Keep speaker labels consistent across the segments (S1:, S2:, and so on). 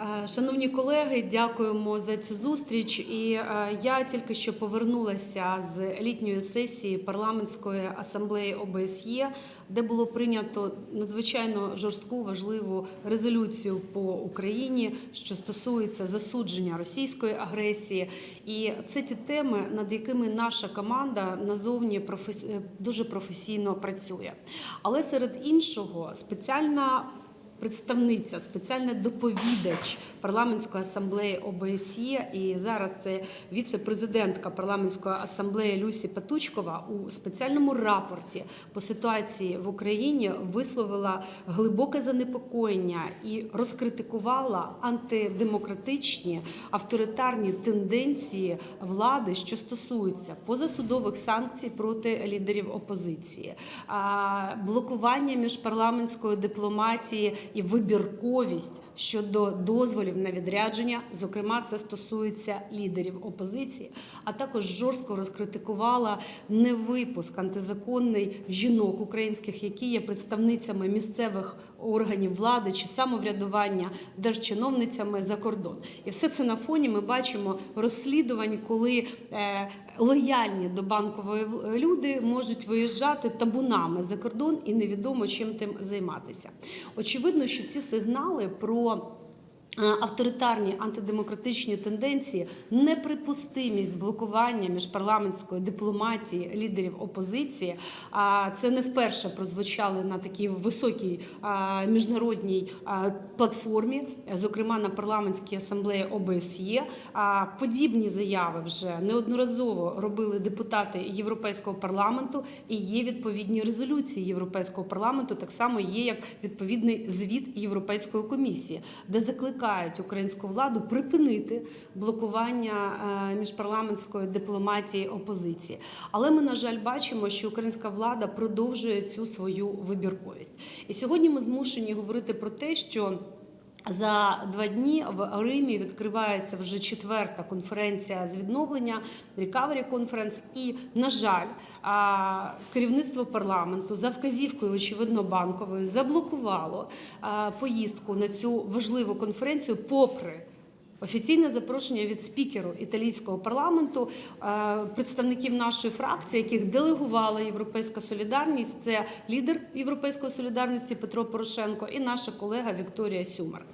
S1: Е, Шановні колеги, дякуємо за цю зустріч. І е, я тільки що повернулася з літньої сесії парламентської асамблеї ОБСЄ, де було прийнято надзвичайно жорстку важливу резолюцію по Україні, що стосується засудження російської агресії. І це ті теми, над якими наша команда назовні професі- е, дуже професійно працює. Але серед іншого спеціальна представниця, спеціальний доповідач парламентської асамблеї ОБСЄ, і зараз це віце-президентка парламентської асамблеї Люсі Петучкова у спеціальному рапорті по ситуації в Україні висловила глибоке занепокоєння і розкритикувала антидемократичні авторитарні тенденції влади, що стосуються позасудових санкцій проти лідерів опозиції, блокування міжпарламентської дипломатії і вибірковість щодо дозволів на відрядження. Зокрема, це стосується лідерів опозиції, а також жорстко розкритикувала невипуск антизаконний жінок українських, які є представницями місцевих органів влади чи самоврядування держчиновницями за кордон. І все це на фоні ми бачимо розслідувань, коли е, лояльні до банкової люди можуть виїжджати табунами за кордон і невідомо чим тим займатися. Очевидно, що ці сигнали про авторитарні антидемократичні тенденції, неприпустимість блокування міжпарламентської дипломатії лідерів опозиції. А це не вперше прозвучали на такій високій міжнародній платформі, е, зокрема на парламентській асамблеї ОБСЄ. А подібні заяви вже неодноразово робили депутати Європейського парламенту і є відповідні резолюції Європейського парламенту. Так само є як відповідний звіт Європейської комісії, де закликають українську владу припинити блокування е, міжпарламентської дипломатії опозиції. Але ми, на жаль, бачимо, що українська влада продовжує цю свою вибірковість. І сьогодні ми змушені говорити про те, що. За два дні в Римі відкривається вже четверта конференція з відновлення Recovery Conference. І, на жаль, керівництво парламенту за вказівкою, очевидно, банкової заблокувало поїздку на цю важливу конференцію, попри Офіційне запрошення від спікеру італійського парламенту, е, представників нашої фракції, яких делегувала Європейська солідарність. Це лідер Європейської солідарності Петро Порошенко і наша колега Вікторія Сюмар.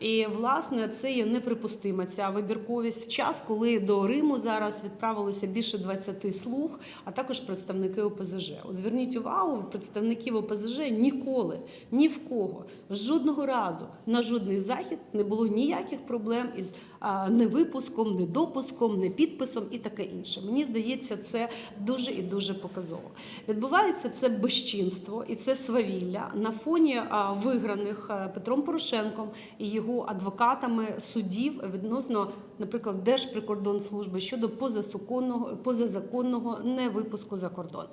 S1: І власне це є неприпустима ця вибірковість в час, коли до Риму зараз відправилося більше 20 слуг, а також представники ОПЗЖ. От зверніть увагу, представників ОПЗЖ ніколи ні в кого жодного разу на жодний захід не було ніяких проблем із а, невипуском, недопуском, непідписом і таке інше. Мені здається, це дуже і дуже показово. Відбувається це безчинство і це свавілля на фоні виграних Петром Порошенком і його адвокатами судів відносно, наприклад, Держприкордонслужби щодо позасзаконного позазаконного невипуску за кордон.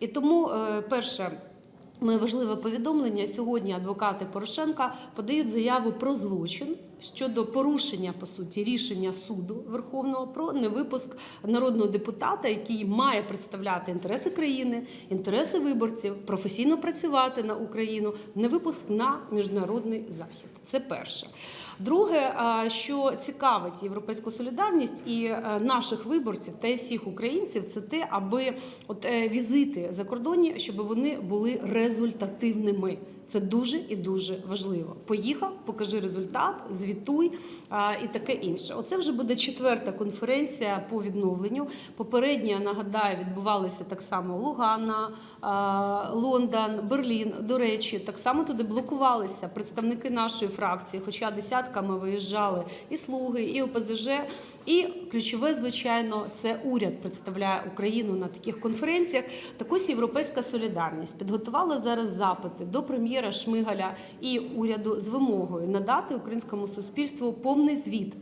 S1: І тому, е, перше. Моє важливе повідомлення сьогодні. Адвокати Порошенка подають заяву про злочин щодо порушення по суті рішення суду Верховного про невипуск народного депутата, який має представляти інтереси країни, інтереси виборців, професійно працювати на Україну, невипуск на міжнародний захід. Це перше. Друге, що цікавить європейську солідарність і е, наших виборців та й всіх українців, це те, аби от е, візити закордонні, щоб вони були результативними. Це дуже і дуже важливо. Поїхав, покажи результат, звітуй і таке інше. Оце вже буде четверта конференція по відновленню. Попередня нагадаю, відбувалися так само Лугана, Лондон, Берлін. До речі, так само туди блокувалися представники нашої фракції, хоча десятками виїжджали і слуги, і ОПЗЖ. І ключове, звичайно, це уряд представляє Україну на таких конференціях. Так ось європейська солідарність підготувала зараз запити до прем'єра Шмигаля і уряду з вимогою надати українському суспільству повний звіт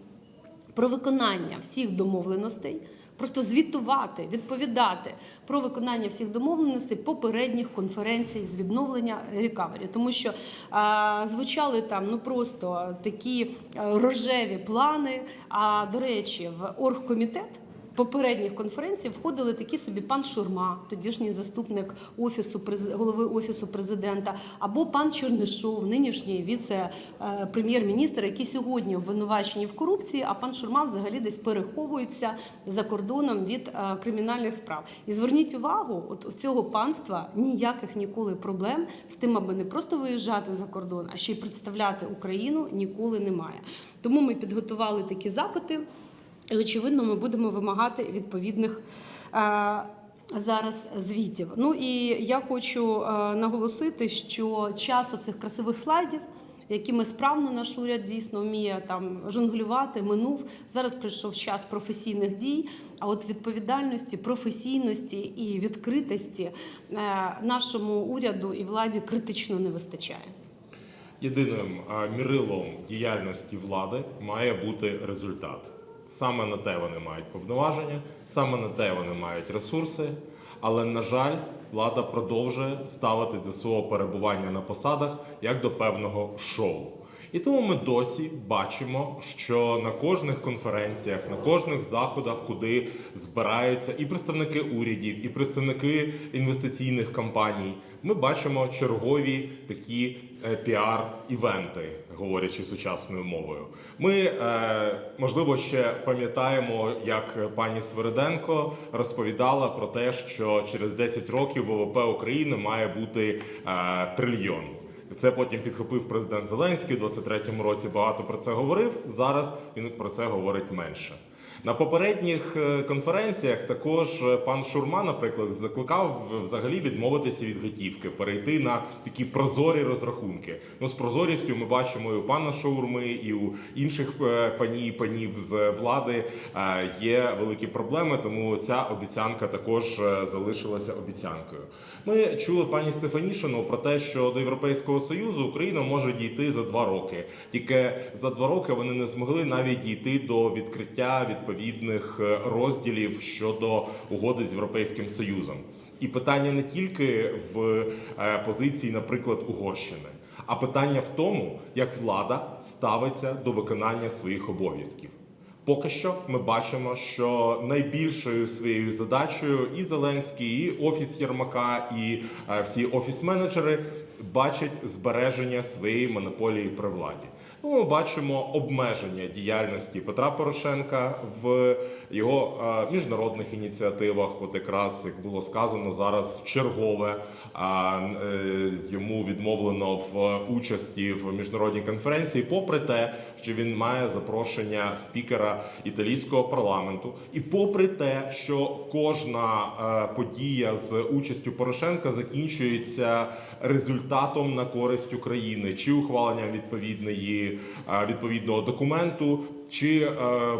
S1: про виконання всіх домовленостей. Просто звітувати, відповідати про виконання всіх домовленостей попередніх конференцій з відновлення рекавері, тому що а, звучали там ну просто такі рожеві плани. А до речі, в оргкомітет попередніх конференцій входили такі собі пан Шурма, тодішній заступник офісу голови офісу президента, або пан Чернишов, нинішній віце-прем'єр-міністр, які сьогодні обвинувачені в корупції, а пан Шурма взагалі десь переховується за кордоном від е, кримінальних справ. І зверніть увагу, от у цього панства ніяких ніколи проблем з тим, аби не просто виїжджати за кордон, а ще й представляти Україну ніколи немає. Тому ми підготували такі запити. І, очевидно, ми будемо вимагати відповідних е, зараз звітів. Ну і я хочу е, наголосити, що час оцих красивих слайдів, якими справно наш уряд дійсно вміє там жонглювати, минув. Зараз прийшов час професійних дій. А от відповідальності, професійності і відкритості е, нашому уряду і владі критично не вистачає.
S2: Єдиним мірилом діяльності влади має бути результат. Саме на те вони мають повноваження, саме на те вони мають ресурси. Але, на жаль, влада продовжує ставити до свого перебування на посадах як до певного шоу. І тому ми досі бачимо, що на кожних конференціях, на кожних заходах, куди збираються і представники урядів, і представники інвестиційних компаній, ми бачимо чергові такі піар-івенти, говорячи сучасною мовою. Ми е, можливо ще пам'ятаємо, як пані Свериденко розповідала про те, що через 10 років ВВП України має бути е, трильйон. Це потім підхопив президент Зеленський у 23-му році. Багато про це говорив. Зараз він про це говорить менше. На попередніх е, конференціях також е, пан Шурма, наприклад, закликав взагалі відмовитися від готівки, перейти на такі прозорі розрахунки. Ну з прозорістю ми бачимо і у пана Шаурми, і у інших е, пані і панів з влади є великі проблеми. Тому ця обіцянка також залишилася обіцянкою. Ми чули пані Стефанішину про те, що до Європейського союзу Україна може дійти за два роки. Тільки за два роки вони не змогли навіть дійти до відкриття відповідних е, розділів щодо угоди з Європейським Союзом. І питання не тільки в е, позиції, наприклад, Угорщини, а питання в тому, як влада ставиться до виконання своїх обов'язків. Поки що ми бачимо, що найбільшою своєю задачею і Зеленський, і офіс Єрмака, і е, всі офіс-менеджери бачать збереження своєї монополії при владі. Ну, ми бачимо обмеження діяльності Петра Порошенка в його е, міжнародних ініціативах. От якраз як було сказано зараз чергове а, е, йому відмовлено в участі в міжнародній конференції, попри те, що він має запрошення спікера італійського парламенту, і попри те, що кожна е, подія з участю Порошенка закінчується результатом на користь України, чи ухваленням відповідної е, відповідного документу, чи е,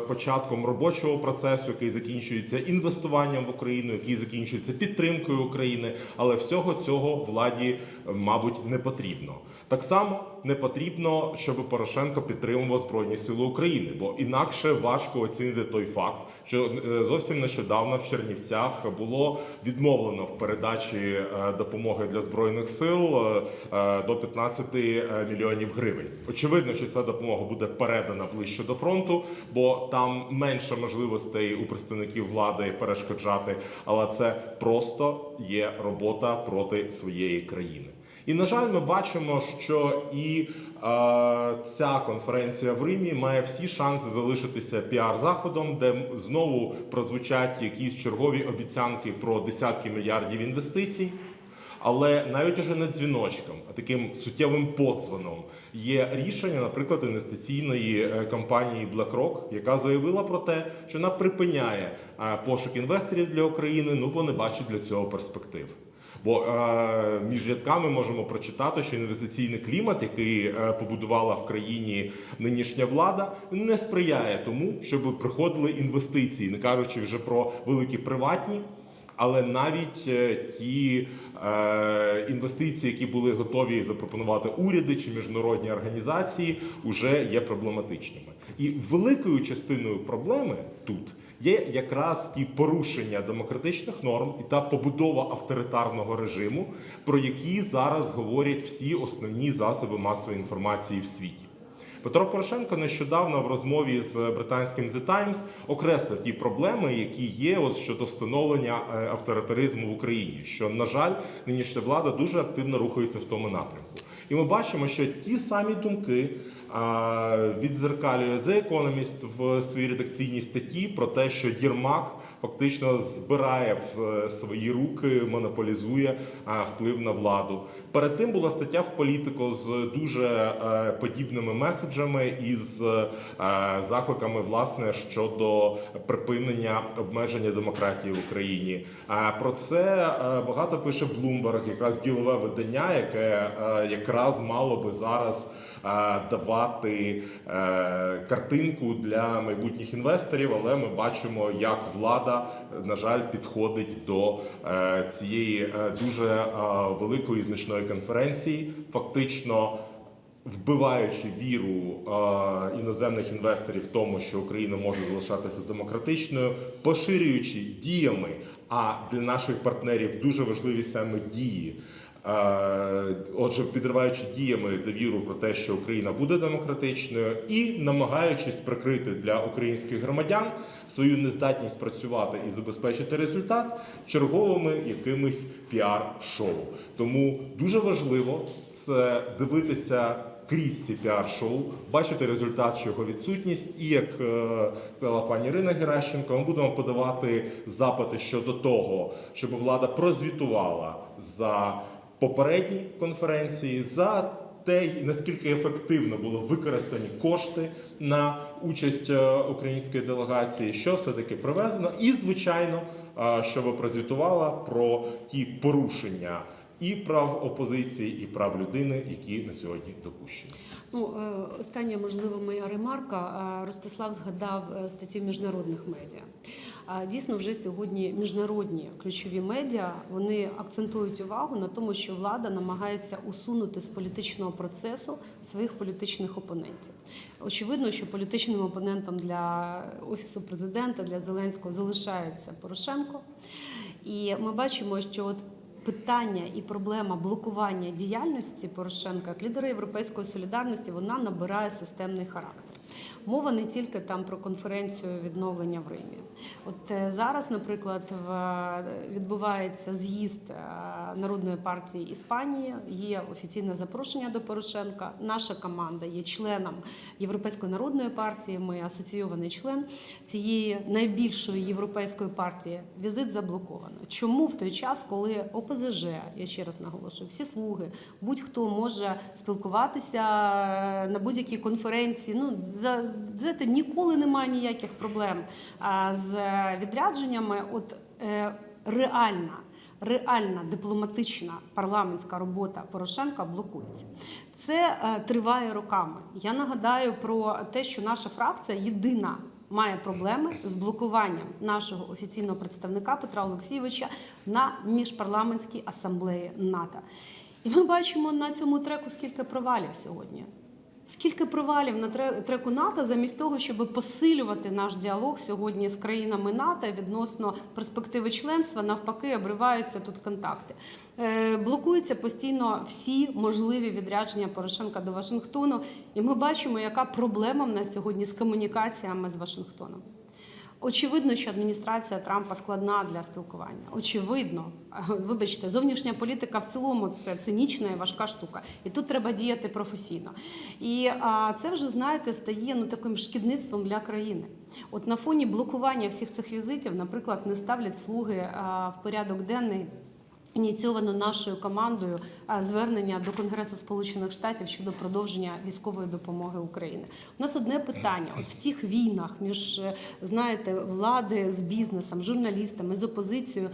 S2: початком робочого процесу, який закінчується інвестуванням в Україну, який закінчується підтримкою України, але всього цього владі, е, мабуть, не потрібно. Так само не потрібно, щоб Порошенко підтримував Збройні Сили України, бо інакше важко оцінити той факт, що е, зовсім нещодавно в Чернівцях було відмовлено в передачі е, допомоги для збройних сил е, до 15 е, мільйонів гривень. Очевидно, що ця допомога буде передана ближче до фронту, бо там менше можливостей у представників влади перешкоджати, але це просто є робота проти своєї країни. І на жаль, ми бачимо, що і е, ця конференція в Римі має всі шанси залишитися піар-заходом, де знову прозвучать якісь чергові обіцянки про десятки мільярдів інвестицій. Але навіть уже не дзвіночком, а таким суттєвим подзвоном є рішення, наприклад, інвестиційної е, компанії BlackRock, яка заявила про те, що вона припиняє е, пошук інвесторів для України, ну бо не бачить для цього перспектив. Бо е, між рядками можемо прочитати, що інвестиційний клімат, який е, побудувала в країні нинішня влада, не сприяє тому, щоб приходили інвестиції, не кажучи вже про великі приватні. Але навіть е, ті е, інвестиції, які були готові запропонувати уряди чи міжнародні організації, вже є проблематичними. І великою частиною проблеми тут є якраз ті порушення демократичних норм і та побудова авторитарного режиму, про які зараз говорять всі основні засоби масової інформації в світі. Петро Порошенко нещодавно в розмові з британським The Times окреслив ті проблеми, які є от щодо встановлення е, авторитаризму в Україні. Що на жаль, нинішня влада дуже активно рухається в тому напрямку. І ми бачимо, що ті самі думки а, віддзеркалює The Economist в своїй редакційній статті про те, що Єрмак фактично збирає в свої руки, монополізує вплив на владу. Перед тим була стаття в політико з дуже е, подібними меседжами і з е, закликами власне щодо припинення обмеження демократії в Україні. Про це е, багато пише Bloomberg, якраз ділове видання, яке е, якраз мало би зараз е, давати е, картинку для майбутніх інвесторів, але ми бачимо, як влада, на жаль, підходить до е, цієї е, дуже великої значної конференції, фактично. Вбиваючи віру е, іноземних інвесторів в тому, що Україна може залишатися демократичною, поширюючи діями, а для наших партнерів дуже важливі саме дії. Е, Отже, підриваючи діями довіру про те, що Україна буде демократичною, і намагаючись прикрити для українських громадян свою нездатність працювати і забезпечити результат черговими якимись піар-шоу. Тому дуже важливо це дивитися. Крізь ці піар-шоу, бачити результат чи його відсутність, і як е, сказала пані Ірина Геращенко, ми будемо подавати запити щодо того, щоб влада прозвітувала за попередні конференції, за те, наскільки ефективно було використані кошти на участь е, української делегації, що все таки привезено, і звичайно, е, щоб прозвітувала про ті порушення і прав опозиції, і прав людини, які на сьогодні допущені.
S1: Ну, е, остання можливо моя ремарка. Ростислав згадав статті в міжнародних медіа. Дійсно, вже сьогодні міжнародні ключові медіа вони акцентують увагу на тому, що влада намагається усунути з політичного процесу своїх політичних опонентів. Очевидно, що політичним опонентом для офісу президента для Зеленського залишається Порошенко. І ми бачимо, що от питання і проблема блокування діяльності Порошенка як лідера європейської солідарності вона набирає системний характер. Мова не тільки там про конференцію відновлення в Римі. От е, зараз, наприклад, е, відбувається з'їзд е, Народної партії Іспанії. Є офіційне запрошення до Порошенка. Наша команда є членом Європейської народної партії. Ми асоційований член цієї найбільшої європейської партії. Візит заблоковано. Чому в той час, коли ОПЗЖ, я ще раз наголошую, всі слуги, будь-хто може спілкуватися на будь-якій конференції. Ну за це ніколи немає ніяких проблем з відрядженнями. От е, реальна. Реальна дипломатична парламентська робота Порошенка блокується. Це е, триває роками. Я нагадаю про те, що наша фракція єдина має проблеми з блокуванням нашого офіційного представника Петра Олексійовича на міжпарламентській асамблеї НАТО. І ми бачимо на цьому треку скільки провалів сьогодні. Скільки провалів на тре- треку НАТО замість того, щоб посилювати наш діалог сьогодні з країнами НАТО відносно перспективи членства, навпаки, обриваються тут контакти. Е, блокуються постійно всі можливі відрядження Порошенка до Вашингтону, і ми бачимо, яка проблема в нас сьогодні з комунікаціями з Вашингтоном. Очевидно, що адміністрація Трампа складна для спілкування. Очевидно, вибачте, зовнішня політика в цілому це цинічна і важка штука. І тут треба діяти професійно. І а, це вже знаєте стає ну таким шкідництвом для країни. От на фоні блокування всіх цих візитів, наприклад, не ставлять слуги а, в порядок денний. Ініційовано нашою командою звернення до Конгресу Сполучених Штатів щодо продовження військової допомоги Україні. У нас одне питання: от в цих війнах між е, знаєте влади з бізнесом, журналістами, з опозицією,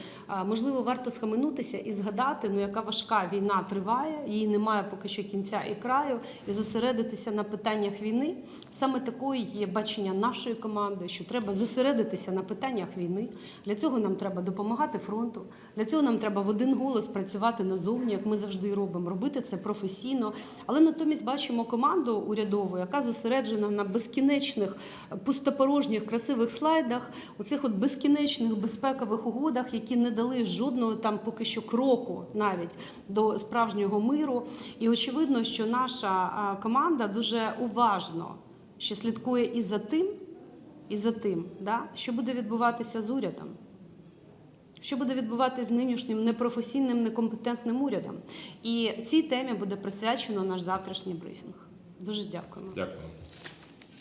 S1: можливо, варто схаменутися і згадати, ну яка важка війна триває, її немає поки що кінця і краю, і зосередитися на питаннях війни. Саме такою є бачення нашої команди, що треба зосередитися на питаннях війни. Для цього нам треба допомагати фронту. Для цього нам треба в один один голос працювати назовні, як ми завжди робимо, робити це професійно. Але натомість бачимо команду урядову, яка зосереджена на безкінечних пустопорожніх красивих слайдах, оцих от безкінечних безпекових угодах, які не дали жодного там поки що кроку навіть до справжнього миру. І очевидно, що наша команда дуже уважно ще слідкує і за тим, і за тим, да, що буде відбуватися з урядом. Що буде відбуватися з нинішнім непрофесійним, некомпетентним урядом? І цій темі буде присвячено наш завтрашній брифінг. Дуже дякуємо.
S2: Дякую.